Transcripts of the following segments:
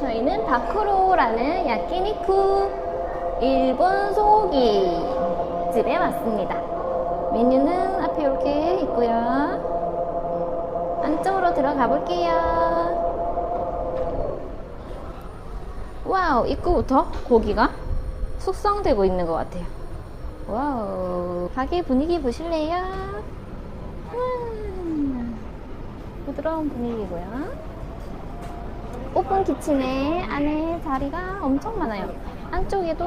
저희는 바쿠로라는 야끼니쿠 일본 소고기 집에 왔습니다. 메뉴는 앞에 이렇게 있고요. 안쪽으로 들어가 볼게요. 와우, 입구부터 고기가 숙성되고 있는 것 같아요. 와우, 가게 분위기 보실래요? 음, 부드러운 분위기고요. 오픈 키친에 안에 자리가 엄청 많아요. 안쪽에도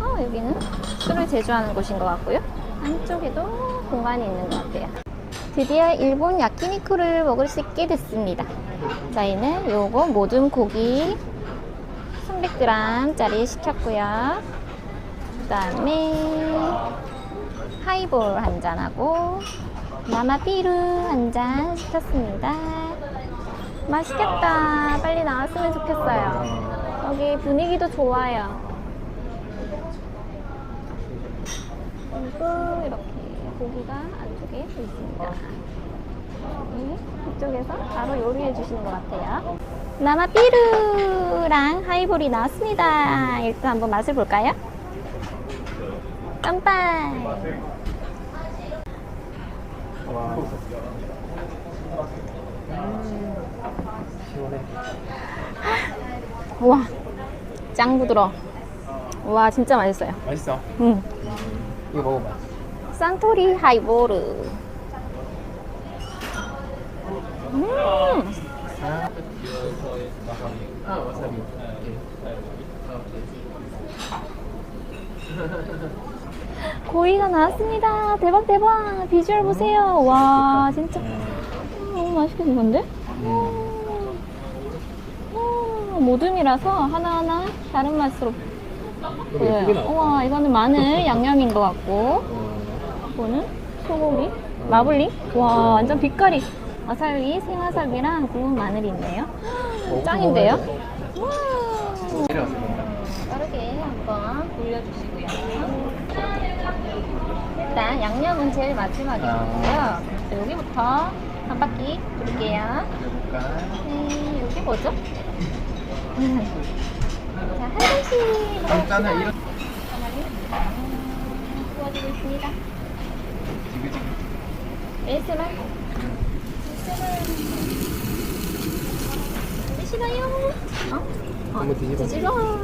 어, 여기는 술을 제조하는 곳인 것 같고요. 안쪽에도 공간이 있는 것 같아요. 드디어 일본 야키니쿠를 먹을 수 있게 됐습니다. 저희는 요거 모든 고기 300g짜리 시켰고요. 그 다음에 하이볼 한 잔하고 마마비루 한 잔 시켰습니다. 맛있겠다. 빨리 나왔으면 좋겠어요. 여기 분위기도 좋아요. 그리고 이렇게 고기가 안쪽에 있습니다. 네, 이쪽에서 바로 요리해 주시는 것 같아요. 나마비루랑 하이볼이 나왔습니다. 일단 한번 맛을 볼까요? 깜빡! 와 시원해 우와, 짱 부드러워. 와, 진짜 맛있어요. 맛있어 음. 이거 먹어봐 산토리 하이보르. 음, 아, 아 와사비 고기가 나왔습니다. 대박, 대박. 비주얼 보세요. 와, 진짜. 너무 맛있게 생겼는데? 음. 음, 모듬이라서 하나하나 다른 맛으로 보여요. 나왔다 우와, 이거는 마늘 양념인 것 같고, 어, 이거는 소고기, 마블링. 와, 완전 빛깔이. 와사비, 생와사비랑 구운 마늘이 있네요. 어, 짱인데요? 와. 빠르게 한번 돌려주시고요. 일단 양념은 제일 마지막이고요. 그래서 여기부터 한 바퀴 돌게요. 네, 여기 뭐죠? 자, 한 잔씩 일단은 이런 구워지고 있습니다. 지그지그 ASMR. 드시나요? 어? 한번 뒤집어 뒤집어.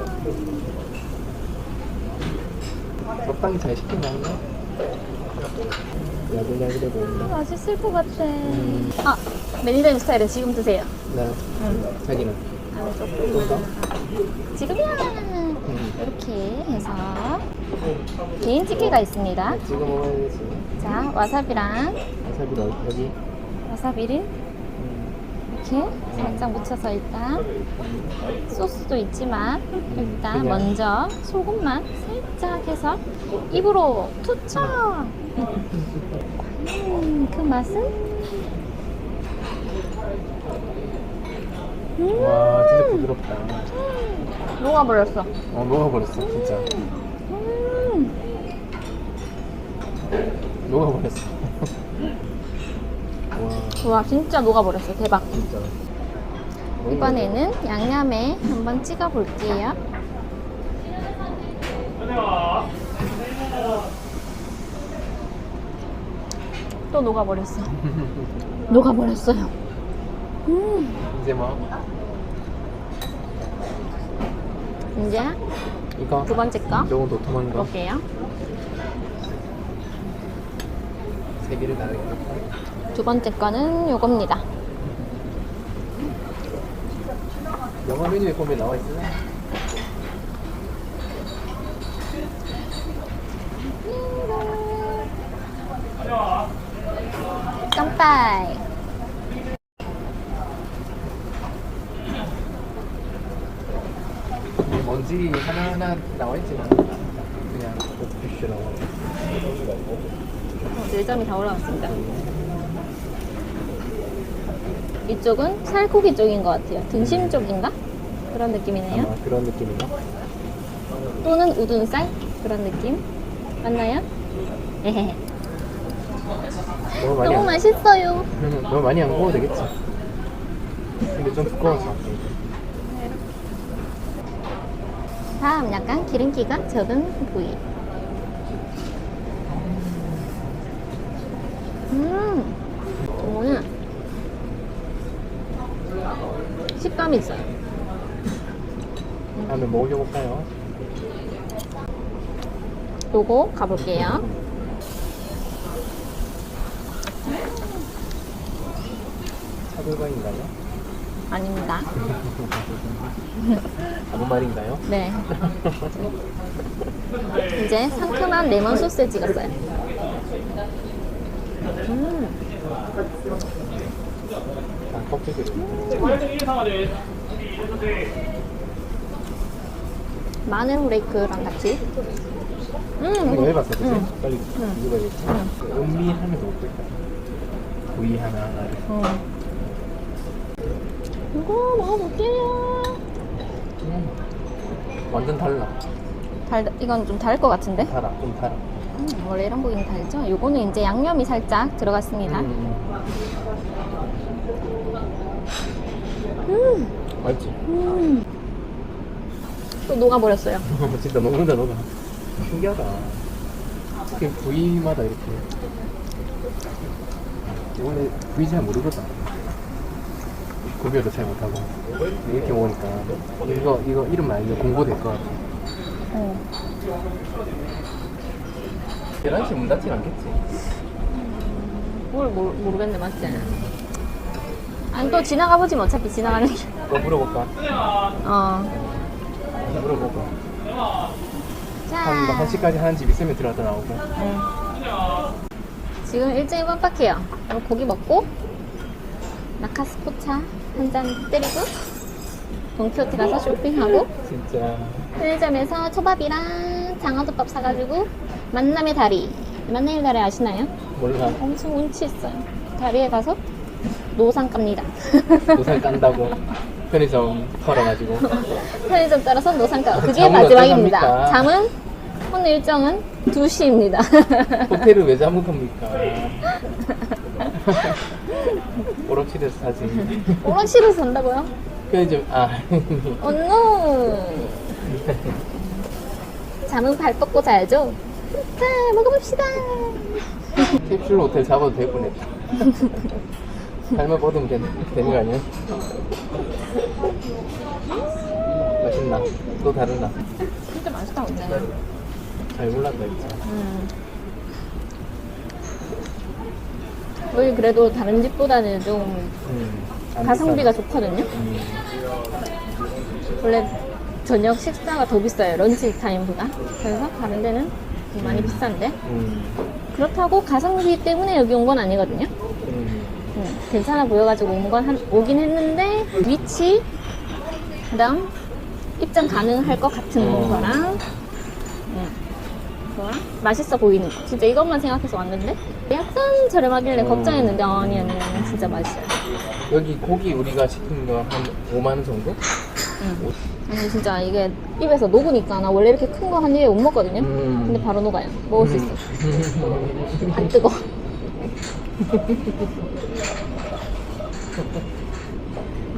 적당히 잘 시킨 건가? 야들야들해 보인다 맛있을 것 같아. 음. 아, 매니저님 스타일은 지금 드세요. 네 응. 자기는 좀 조금 더? 지금이야 음. 이렇게 해서 개인 집게가 있습니다. 찍어 먹어야 되지 자 와사비랑 와사비를 어디- 여기 와사비를 음. 이렇게 살짝 묻혀서 일단 소스도 있지만 일단. 먼저 소금만 살짝 해서 입으로 투척. 음, 그 맛은? 음, 와 진짜 부드럽다 녹아버렸어. 어 녹아버렸어 진짜 음. 녹아버렸어 와와 진짜 녹아버렸어. 대박. 진짜 이번에는 양념에 한번 찍어 볼게요. 또 녹아버렸어. 녹아버렸어요. 음. 이제 뭐? 이제 이거? 두 번째 거? 요건 도톰한 거? 볼게요. 세 개를 나르겠다 두 번째 거는 요겁니다. 영화 메뉴에 보면 나와 있어 깜빡 먼지 하나하나 나와 있지만 그냥 뷰슈 나와 어, 네 점이 다 올라왔습니다. 이쪽은 살코기 쪽인 것 같아요. 등심 쪽인가? 그런 느낌이네요. 아마 그런 느낌인가? 또는 우둔살 그런 느낌 맞나요? 너무 많이 너무 안, 맛있어요. 그러면 너무 많이 안 구워도 되겠지. 근데 좀 두꺼워서. 다음 약간 기름기가 적은 부위. 음, 이거는 식감이 있어요. 다음에 뭐 올려볼까요? 요거 가볼게요. 차돌박인가요? 아닙니다. 아무 말인가요? 네. 이제 상큼한 레몬 소스에 찍었어요. 음, 아. 마늘 후레이크랑 같이. 음, 이거 해봤어, 그치? 음. 빨리 응. 읽어야겠지. 음미 하면서 먹고 있다. 부위 하나 하나. 음. 이거 먹어볼게요. 음. 완전 달라. 달, 이건 좀 다를 것 같은데? 달아, 좀 달아. 음, 원래 이런 고기는 달죠? 요거는 이제 양념이 살짝 들어갔습니다. 음, 음. 음, 맛있지? 음. 또 녹아버렸어요. 진짜 녹는다, 녹아. 신기하다. 그 부위마다 이렇게. 원래 부위 잘 모르거든. 구별도 잘 못하고. 이렇게 먹으니까. 이거, 이거 이름 알면 공부될 것 같아. 어. 계란씨 문 닫진 않겠지? 뭘 모르, 모르겠네, 맞지? 아니, 또 지나가 보지 뭐, 어차피 지나가는 길. 그거 물어볼까? 어. 물어보고. 자. 한, 뭐한 시까지 하는 집 있으면 들어가다 나오고. 응. 지금 일정이 빡빡해요. 그럼 고기 먹고 나카스코차 한 잔 때리고 돈키호테 가서 쇼핑하고 진짜. 편의점에서 초밥이랑 장어덮밥 사가지고 만남의 다리 만남의 다리 아시나요? 몰라. 엄청 운치 있어요. 다리에 가서 노상 깝니다. 노상 깐다고. 편의점 털어가지고. 편의점 따라서 노상 까. 그게 잠은 마지막입니다. 어떡합니까? 잠은 오늘 일정은 2시입니다. 호텔을 왜 잡은 겁니까? 오락실에서 사지. 오락실에서 산다고요? 편의점, 아. 어, 노! 잠은 발 뻗고 자야죠? 자, 먹어봅시다! 캡슐 호텔 잡아도 될 뻔했다. 잘못 얻으면 되는, 되는 거 아니야? 맛있나? 또 다르나? 진짜 맛있다, 근데. 잘 골랐다, 진짜. 음. 여기 그래도 다른 집보다는 좀 음, 안 가성비가. 좋거든요? 음, 원래 저녁 식사가 더 비싸요, 런치 타임보다. 그래서 다른 데는 좀 많이 비싼데. 음, 그렇다고 가성비 때문에 여기 온 건 아니거든요? 음. 음, 괜찮아 보여가지고 온건 한, 오긴 했는데 위치 그다음 입장 가능할 것 같은 어. 거랑 음, 그거랑 맛있어 보이는 거 진짜 이것만 생각해서 왔는데 약간 저렴하길래 어. 걱정했는데 아니 아니 아니 진짜 맛있어요 여기 고기 우리가 시킨 거 한 5만 원 정도? 음. 아니 진짜 이게 입에서 녹으니까 나 원래 이렇게 큰 거 한 입에 못 먹거든요 음. 근데 바로 녹아요 먹을 수 있어 안 뜨거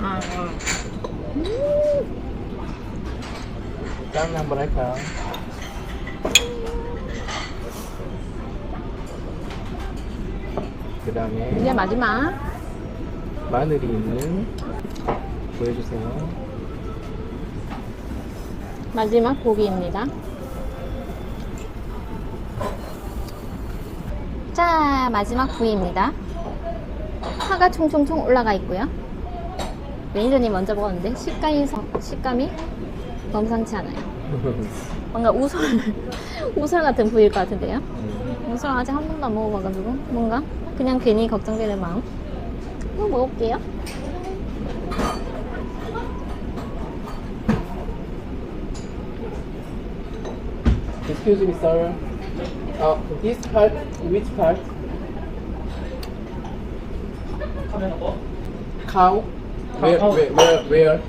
아, 짠 한번 할까요? 그 다음에 이제 마지막 마늘이 있는 보여주세요. 마지막 고기입니다. 자, 마지막 부위입니다. 파가 총총총 올라가 있고요. 매니저님 먼저 먹었는데 식감이, 서- 식감이 범상치 않아요. 뭔가 우설, 우설 같은 부위일 것 같은데요. 음, 우설 아직 한 번도 안 먹어봐가지고 뭔가 그냥 괜히 걱정되는 마음. 한번 먹어볼게요. Excuse me, sir. Uh, this part, which part? Cow? Where, where, where, where?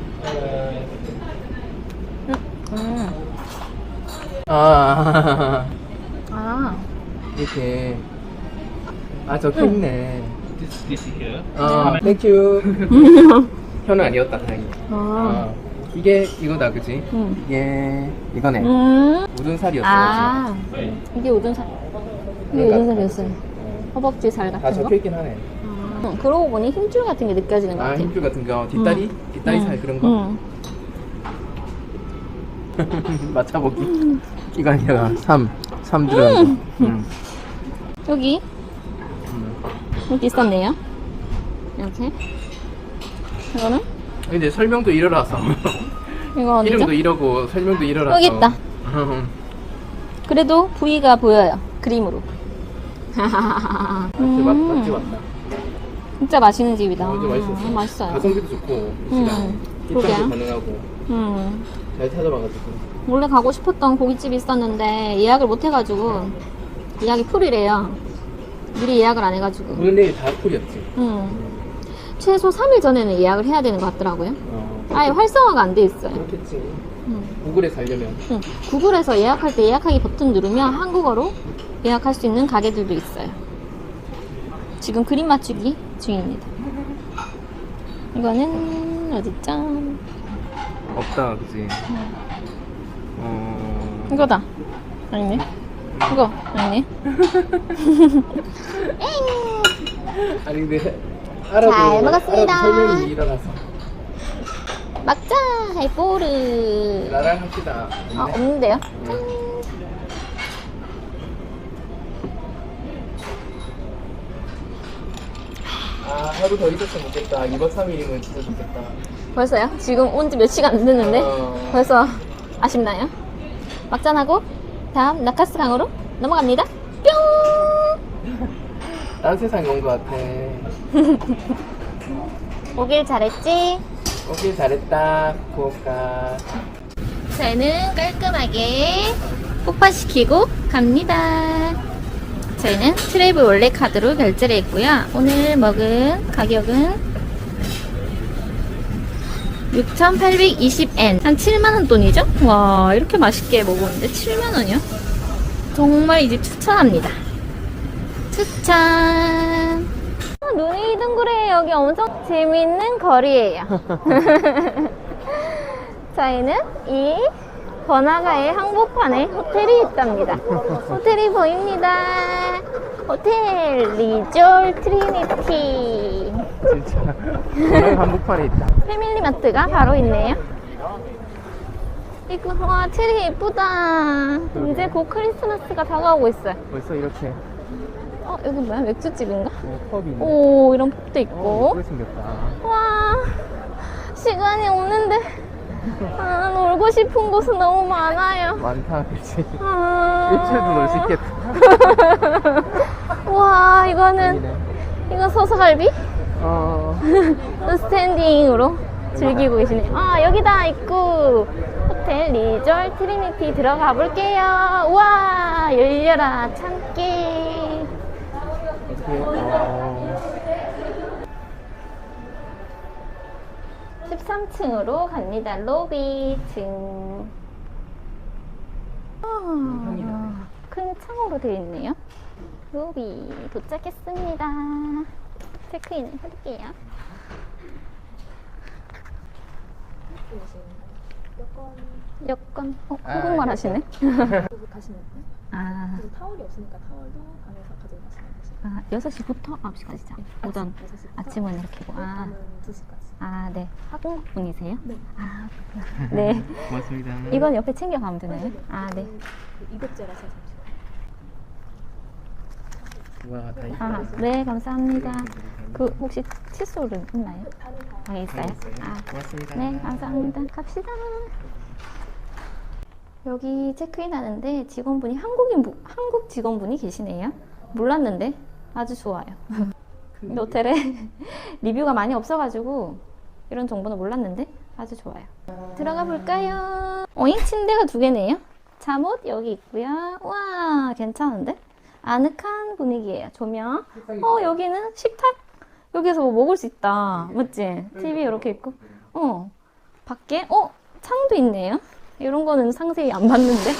음. 아 아, 이렇게 아 적혀 있네. This, this here. 아 땡큐. 현우 아니었다 다행히. 아, 아 이게 이거다 그지? 음. 이게 이거네. 음, 우둔 살이었어. 아, 이게 우둔살. 이게 그러니까. 우둔살이었어요. 허벅지 살다 같은 거. 적혀 있긴 하네. 아, 그러고 보니 힘줄 같은 게 느껴지는 것 아 같아요. 힘줄 같은 거 뒷다리 뒷다리 음. 살 그런 거. 음. 맞춰보기. 이거 아니라 3. 3 들어간 거. 음. 여기 음. 여기 있었네요. 이렇게. 이거는 근데 설명도 이러라서. 이거 어디죠? 이러고 설명도 이러라서. 여기 있다. 음. 그래도 부위가 보여요. 그림으로. 맞지 맞- 맞지 맞다. 진짜 맛있는 집이다. 완전 맛있었어. 음, 맛있어요. 가성비도 좋고 음, 시간 그러게요. 입장도 가능하고 음. 잘 찾아봐가지고. 원래 가고 싶었던 고깃집이 있었는데 예약을 못 해가지고 예약이 풀이래요. 미리 예약을 안 해가지고. 오늘 내일 다 풀이었지. 음. 최소 3일 전에는 예약을 해야 되는 것 같더라고요. 어. 아예 활성화가 안 돼 있어요. 그렇겠지. 음. 구글에 살려면. 응. 구글에서 예약할 때 예약하기 버튼 누르면 한국어로 예약할 수 있는 가게들도 있어요. 지금 그림 맞추기 중입니다. 이거는 어딨죠? 없다, 그지? 어. 이거다. 아니네. 이거 아니네. 아니 근데 알아도 잘 먹었습니다. 알아도 설명이 일어나서 막자 하이보르. 나랑 합시다. 아 없는데요? 아 하루 더 있었으면 좋겠다. 2박 3일이면 진짜 좋겠다. 벌써요? 지금 온 지 몇 시간 안 됐는데 어. 벌써 아쉽나요? 막잔하고 다음 나카스 강으로 넘어갑니다. 뿅. 딴 세상에 온 것 같아. 오길 잘했지? 오길 잘했다. 고맙다. 저희는 깔끔하게 폭파시키고 갑니다. 저희는 트래블 원래 카드로 결제를 했고요. 오늘 먹은 가격은 6,820엔. 한 7만원 돈이죠? 와, 이렇게 맛있게 먹었는데 7만원이요? 정말 이 집 추천합니다. 추천! 아, 눈이 둥그레 여기 엄청 재밌는 거리예요. 저희는 이 번화가의 항복판에 호텔이 있답니다. 호텔이 보입니다. 호텔 리졸 트리니티. 진짜. 한복판에 있다. 패밀리마트가 바로 있네요. 이거 와 트리 예쁘다. 이제 곧 크리스마스가 다가오고 있어요. 벌써 이렇게 어 여기 뭐야 맥주집인가? 어, 펍이 있네. 오 이런 펍도 어, 있고. 예쁘게 생겼다. 와 시간이 없는데 아 놀고 싶은 곳은 너무 많아요. 많다, 그치? 아... 일주일도 놀수 있겠다. 와 이거는. 이거 소서갈비 어. 스탠딩으로 즐기고 계시네요. 아 여기다 입구 호텔 리졸 트리니티 들어가 볼게요. 우와 열려라 참깨. 어떻게, 어. 13층으로 갑니다. 로비 층. 아, 큰 창으로 되어 있네요. 로비 도착했습니다. 체크인을 해볼게요. 여권. 어, 아, 한국말 여권. 하시네. 가시면 돼요. 아, 그리고 타월이 없으니까 타월도 방에서 가져가시면 되시고 아 6시부터 9시까지 자. 오전. 아침 6시부터 아침은 이렇게 고. 아, 밤은 2시까지 아, 네. 한국 분이세요? 네. 아, 그렇구나. 네. 고맙습니다. 이건 옆에 챙겨가면 되나요? 아, 네. 그 이국제라서 잠시만요 와, 다 있다. 아, 네, 감사합니다. 그 혹시 칫솔은 있나요? 방에 있어요? 아, 고맙습니다. 네, 감사합니다. 갑시다. 여기 체크인 하는데 직원분이 한국인 부- 한국 직원분이 계시네요. 몰랐는데 아주 좋아요. 이 호텔에 리뷰가 많이 없어가지고 이런 정보는 몰랐는데 아주 좋아요. 들어가 볼까요? 어잉 침대가 두 개네요. 잠옷 여기 있고요. 와 괜찮은데? 아늑한 분위기예요. 조명. 어 여기는 식탁. 여기서 뭐 먹을 수 있다. 맞지? TV 이렇게 있고. 어 밖에 어 창도 있네요. 이런 거는 상세히 안 봤는데.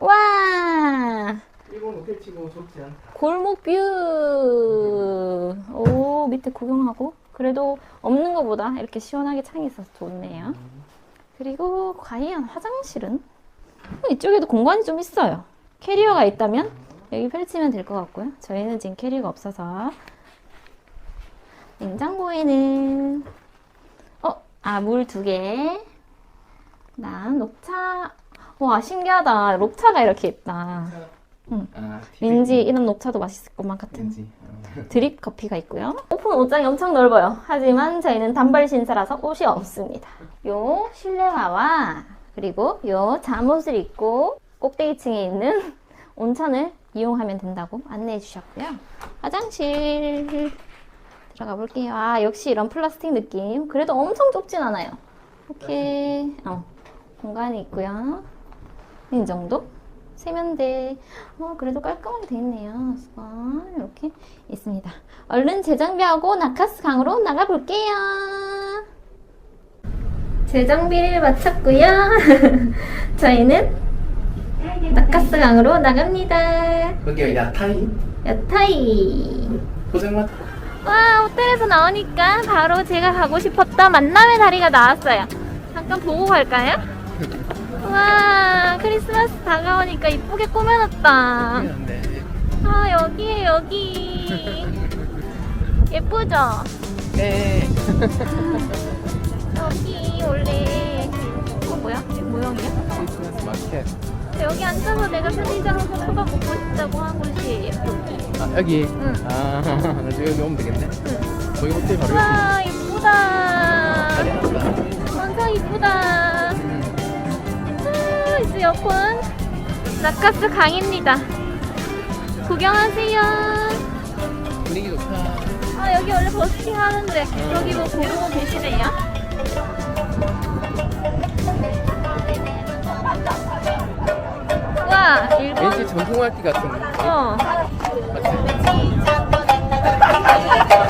와! 일본 호텔 치고 좋지 않다. 골목 뷰. 오, 밑에 구경하고. 그래도 없는 것보다 이렇게 시원하게 창이 있어서 좋네요. 그리고 과연 화장실은? 어, 이쪽에도 공간이 좀 있어요. 캐리어가 있다면 여기 펼치면 될 것 같고요. 저희는 지금 캐리어가 없어서. 냉장고에는, 어, 아, 물 두 개. 난 녹차. 와, 신기하다. 녹차가 이렇게 있다. 응. 아, 왠지 이런 녹차도 맛있을 것만 같은. 어. 드립 커피가 있고요. 오픈 옷장이 엄청 넓어요. 하지만 저희는 단발 신사라서 옷이 없습니다. 요 실내화와 그리고 요 잠옷을 입고 꼭대기층에 있는 온천을 이용하면 된다고 안내해 주셨고요. 화장실 들어가 볼게요. 아, 역시 이런 플라스틱 느낌. 그래도 엄청 좁진 않아요. 이렇게 어, 공간이 있고요. 이 정도? 세면대. 어, 그래도 깔끔하게 돼 있네요. 수건 이렇게 있습니다. 얼른 재정비하고 나카스 강으로 나가 볼게요. 재정비를 마쳤고요. 저희는 나카스 강으로 나갑니다. 거기가 야타이 야타이. 포장마차. 와, 호텔에서 나오니까 바로 제가 가고 싶었던 만남의 다리가 나왔어요. 잠깐 보고 갈까요? 와, 다가오니까 이쁘게 꾸며놨다. 아, 여기에 여기. 예쁘죠? 네. 여기 원래 이거 뭐야? 모형이야? 크리스마스 마켓. 여기 앉아서 내가 편의점 소가 먹고 싶다고 한 곳이에요. 아 여기. 응. 아 나중에 여기 오면 되겠네. 응. 거기 호텔 바로. 와, 이쁘다. 완전 이쁘다. 아, 이제 여권 나카스 강입니다. 구경하세요. 분위기 좋다. 아 여기 원래 버스킹 하는데 여기 뭐 고르고 계시네요. 와 일본 왠지 전통악기 같은. 어. 맞지?